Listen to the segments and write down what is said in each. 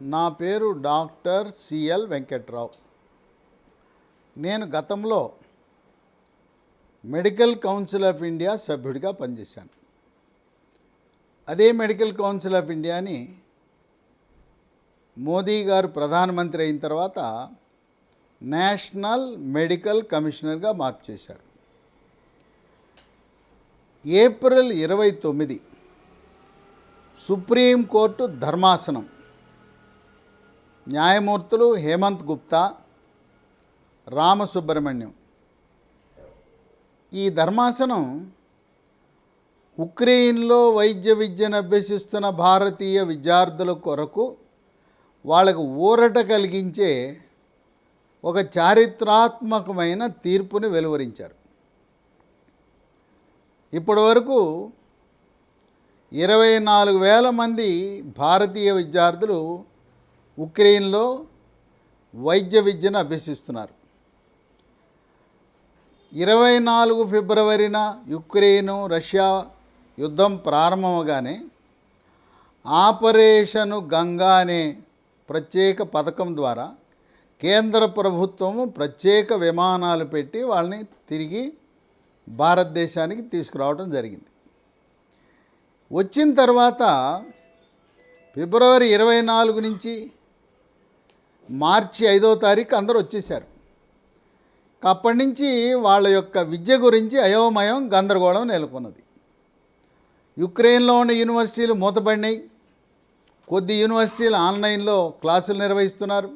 నా పేరు doctor CL Venkatrao. నేను గతంలో మెడికల్ కౌన్సిల్ ఆఫ్ ఇండియా సభ్యుడిగా పనిచేశాను. అదే మెడికల్ కౌన్సిల్ ఆఫ్ ఇండియాని మోదీ గారు ప్రధానమంత్రి అయిన తర్వాత నేషనల్ మెడికల్ కమిషనర్గా మార్పు చేశారు. ఏప్రిల్ ఇరవై తొమ్మిది సుప్రీంకోర్టు ధర్మాసనం న్యాయమూర్తులు హేమంత్ గుప్తా రామసుబ్రహ్మణ్యం. ఈ ధర్మాసనం ఉక్రెయిన్లో వైద్య విద్యను అభ్యసిస్తున్న భారతీయ విద్యార్థుల కొరకు వాళ్ళకు ఊరట కలిగించే ఒక చారిత్రాత్మకమైన తీర్పుని వెలువరించారు. ఇప్పటి వరకు ఇరవై నాలుగు వేల మంది భారతీయ విద్యార్థులు ఉక్రెయిన్లో వైద్య విద్యను అభ్యసిస్తున్నారు. ఇరవై నాలుగు ఫిబ్రవరిన యుక్రెయిన్ రష్యా యుద్ధం ప్రారంభమగానే ఆపరేషను గంగా అనే ప్రత్యేక పథకం ద్వారా కేంద్ర ప్రభుత్వము ప్రత్యేక విమానాలు పెట్టి వాళ్ళని తిరిగి భారతదేశానికి తీసుకురావడం జరిగింది. వచ్చిన తర్వాత ఫిబ్రవరి ఇరవై నాలుగు నుంచి మార్చి ఐదో తారీఖు అందరూ వచ్చేసారు అప్పటి నుంచి వాళ్ళ యొక్క విద్య గురించి అయోమయం గందరగోళం నెలకొన్నది. యుక్రెయిన్లో ఉన్న యూనివర్సిటీలు మూతపడినాయి. కొద్ది యూనివర్సిటీలు ఆన్లైన్లో క్లాసులు నిర్వహిస్తున్నారు.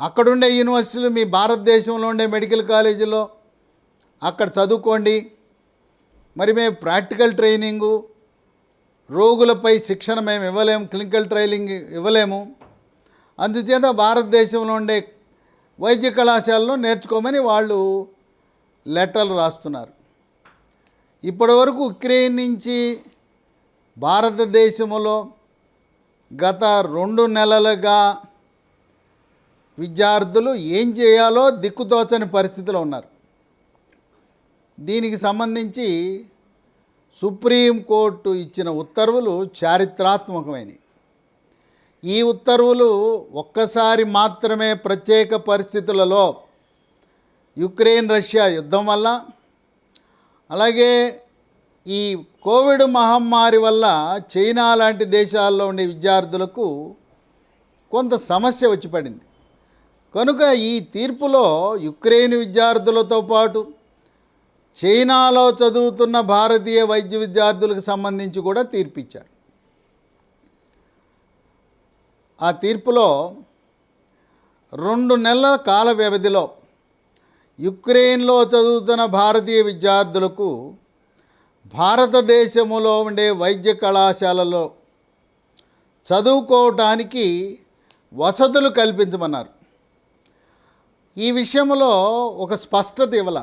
అక్కడుండే యూనివర్సిటీలు మీ భారతదేశంలో ఉండే మెడికల్ కాలేజీలో అక్కడ చదువుకోండి. మరి మేము ప్రాక్టికల్ ట్రైనింగు రోగులపై శిక్షణ మేము ఇవ్వలేము క్లినికల్ ట్రైనింగ్ ఇవ్వలేము. అందుచేత భారతదేశంలో ఉండే వైద్య కళాశాలలో నేర్చుకోమని వాళ్ళు లెటర్లు రాస్తున్నారు. ఇప్పటి వరకు ఉక్రెయిన్ నుంచి భారతదేశంలో గత రెండు నెలలుగా విద్యార్థులు ఏం చేయాలో దిక్కుతోచని పరిస్థితిలో ఉన్నారు. దీనికి సంబంధించి సుప్రీంకోర్టు ఇచ్చిన ఉత్తర్వులు చారిత్రాత్మకమైనవి. ఈ ఉత్తర్వులు ఒక్కసారి మాత్రమే ప్రత్యేక పరిస్థితులలో యుక్రెయిన్ రష్యా యుద్ధం వల్ల అలాగే ఈ కోవిడ్ మహమ్మారి వల్ల చైనా లాంటి దేశాల్లో ఉండే విద్యార్థులకు కొంత సమస్య వచ్చి పడింది. కనుక ఈ తీర్పులో యుక్రెయిన్ విద్యార్థులతో పాటు చైనాలో చదువుతున్న భారతీయ వైద్య విద్యార్థులకు సంబంధించి కూడా తీర్పిచ్చారు. ఆ తీర్పులో రెండు నెలల కాల వ్యవధిలో యుక్రెయిన్లో చదువుతున్న భారతీయ విద్యార్థులకు భారతదేశములో ఉండే వైద్య కళాశాలలో చదువుకోవటానికి వసతులు కల్పించమన్నారు. ఈ విషయంలో ఒక స్పష్టత ఇవ్వాల.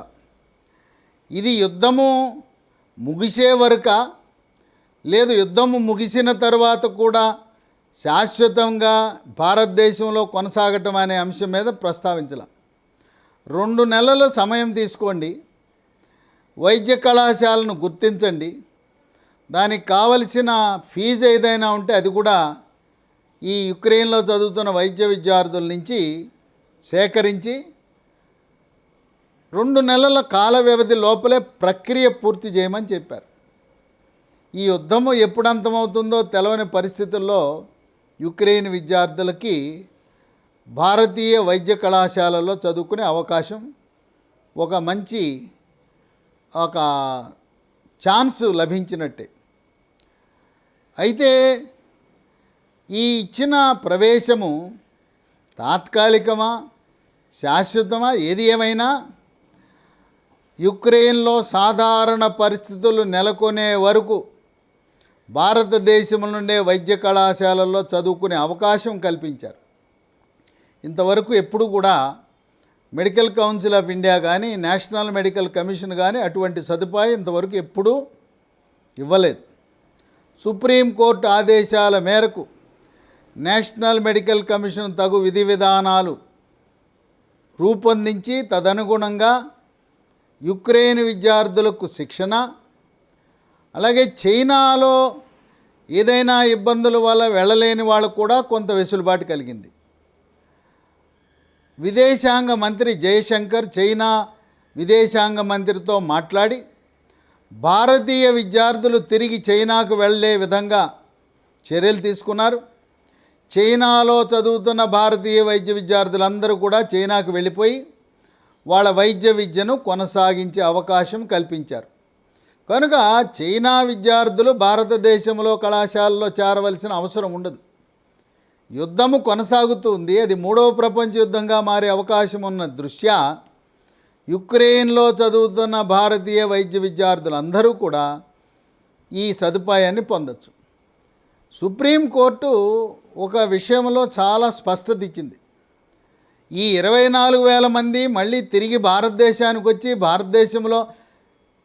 ఇది యుద్ధము ముగిసే వరక లేదు యుద్ధము ముగిసిన తర్వాత కూడా శాశ్వతంగా భారతదేశంలో కొనసాగటం అనే అంశం మీద ప్రస్తావించాల. రెండు నెలల సమయం తీసుకోండి. వైద్య కళాశాలను గుర్తించండి. దానికి కావలసిన ఫీజు ఏదైనా ఉంటే అది కూడా ఈ యుక్రెయిన్లో చదువుతున్న వైద్య విద్యార్థుల నుంచి సేకరించి రెండు నెలల కాల వ్యవధి లోపలే ప్రక్రియ పూర్తి చేయమని చెప్పారు. ఈ యుద్ధము ఎప్పుడు అంతమవుతుందో తెలవని పరిస్థితుల్లో యుక్రెయిన్ విద్యార్థులకి భారతీయ వైద్య కళాశాలలో చదువుకునే అవకాశం ఒక మంచి ఒక ఛాన్స్ లభించినట్టే. అయితే ఈ ఇచ్చిన ప్రవేశము తాత్కాలికమా శాశ్వతమా ఏది ఏమైనా యుక్రెయిన్లో సాధారణ పరిస్థితులు నెలకొనే వరకు భారతదేశం నుండే వైద్య కళాశాలల్లో చదువుకునే అవకాశం కల్పించారు. ఇంతవరకు ఎప్పుడు కూడా మెడికల్ కౌన్సిల్ ఆఫ్ ఇండియా కానీ నేషనల్ మెడికల్ కమిషన్ కానీ అటువంటి సదుపాయం ఇంతవరకు ఎప్పుడూ ఇవ్వలేదు. సుప్రీంకోర్టు ఆదేశాల మేరకు నేషనల్ మెడికల్ కమిషన్ తగు విధి విధానాలు రూపొందించి తదనుగుణంగా యుక్రెయిన్ విద్యార్థులకు శిక్షణ అలాగే చైనాలో ఏదైనా ఇబ్బందుల వల్ల వెళ్ళలేని వాళ్ళకు కూడా కొంత వెసులుబాటు కలిగింది. విదేశాంగ మంత్రి జయశంకర్ చైనా విదేశాంగ మంత్రితో మాట్లాడి భారతీయ విద్యార్థులు తిరిగి చైనాకు వెళ్ళే విధంగా చర్యలు తీసుకున్నారు. చైనాలో చదువుతున్న భారతీయ వైద్య విద్యార్థులందరూ కూడా చైనాకు వెళ్ళిపోయి వాళ్ళ వైద్య విద్యను కొనసాగించే అవకాశం కల్పించారు. కనుక చైనా విద్యార్థులు భారతదేశంలో కళాశాలలో చేరవలసిన అవసరం ఉండదు. యుద్ధము కొనసాగుతుంది అది మూడవ ప్రపంచ యుద్ధంగా మారే అవకాశం ఉన్న దృష్ట్యా యుక్రెయిన్లో చదువుతున్న భారతీయ వైద్య విద్యార్థులందరూ కూడా ఈ సదుపాయాన్ని పొందొచ్చు. సుప్రీంకోర్టు ఒక విషయంలో చాలా స్పష్టత ఇచ్చింది. ఈ ఇరవై నాలుగు వేల మంది మళ్ళీ తిరిగి భారతదేశానికి వచ్చి భారతదేశంలో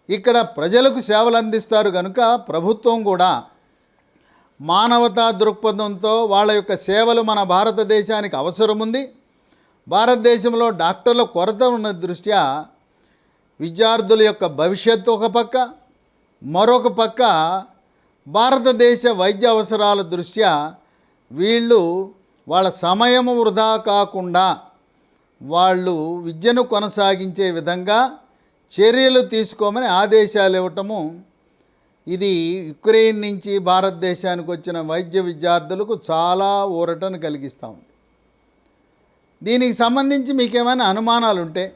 ఇక్కడ ప్రజలకు సేవలు అందిస్తారు కనుక ప్రభుత్వం కూడా మానవతా దృక్పథంతో వాళ్ళ యొక్క సేవలు మన భారతదేశానికి అవసరం ఉంది భారతదేశంలో డాక్టర్ల కొరత ఉన్న దృష్ట్యా విద్యార్థుల యొక్క భవిష్యత్తు ఒక పక్క మరొక పక్క భారతదేశ వైద్య అవసరాల దృష్ట్యా వీళ్ళు వాళ్ళ సమయం వృధా కాకుండా వాళ్ళు విద్యను కొనసాగించే విధంగా చర్యలు తీసుకోమని ఆదేశాలు ఇవ్వటము ఇది యుక్రెయిన్ నుంచి భారతదేశానికి వచ్చిన వైద్య విద్యార్థులకు చాలా ఊరటను కలిగిస్తూ ఉంది. దీనికి సంబంధించి మీకేమైనా అనుమానాలు ఉంటే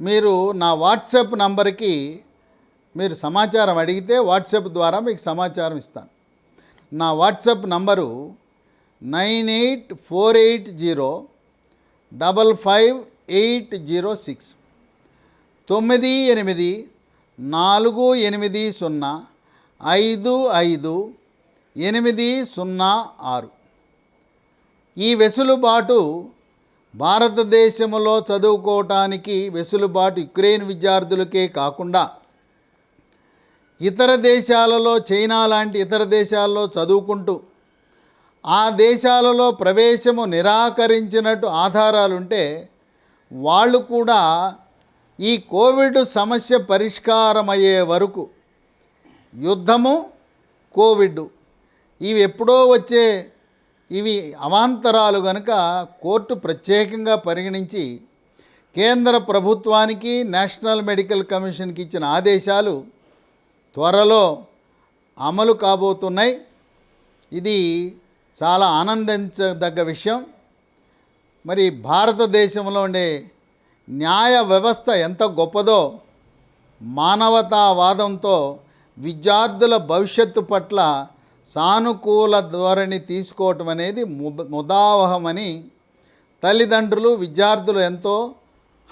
మీరు నా వాట్సాప్ నంబర్కి మీరు సమాచారం అడిగితే వాట్సాప్ ద్వారా మీకు సమాచారం ఇస్తాను. నా WhatsApp number nine eight four eight zero double five eight zero six. తొమ్మిది ఎనిమిది నాలుగు ఎనిమిది సున్నా ఐదు ఐదు ఎనిమిది సున్నా ఆరు. ఈ వెసులుబాటు భారతదేశంలో చదువుకోవటానికి వెసులుబాటు యుక్రెయిన్ విద్యార్థులకే కాకుండా ఇతర దేశాలలో చైనా లాంటి ఇతర దేశాల్లో చదువుకుంటూ ఆ దేశాలలో ప్రవేశము నిరాకరించినట్టు ఆధారాలుంటే వాళ్ళు కూడా ఈ కోవిడ్ సమస్య పరిష్కారమయ్యే వరకు యుద్ధము కోవిడ్. ఇవి ఎప్పుడో వచ్చే ఇవి అవాంతరాలు కనుక కోర్టు ప్రత్యేకంగా పరిగణించి కేంద్ర ప్రభుత్వానికి నేషనల్ మెడికల్ కమిషన్కి ఇచ్చిన ఆదేశాలు త్వరలో అమలు కాబోతున్నాయి. ఇది చాలా ఆనందించదగ్గ విషయం. మరి భారతదేశంలో ఉండే న్యాయ వ్యవస్థ ఎంత గొప్పదో మానవతావాదంతో విద్యార్థుల భవిష్యత్తు పట్ల సానుకూల ధోరణి తీసుకోవటం అనేది ముదావహమని తల్లిదండ్రులు విద్యార్థులు ఎంతో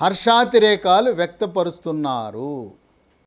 హర్షాతిరేకాలు వ్యక్తపరుస్తున్నారు.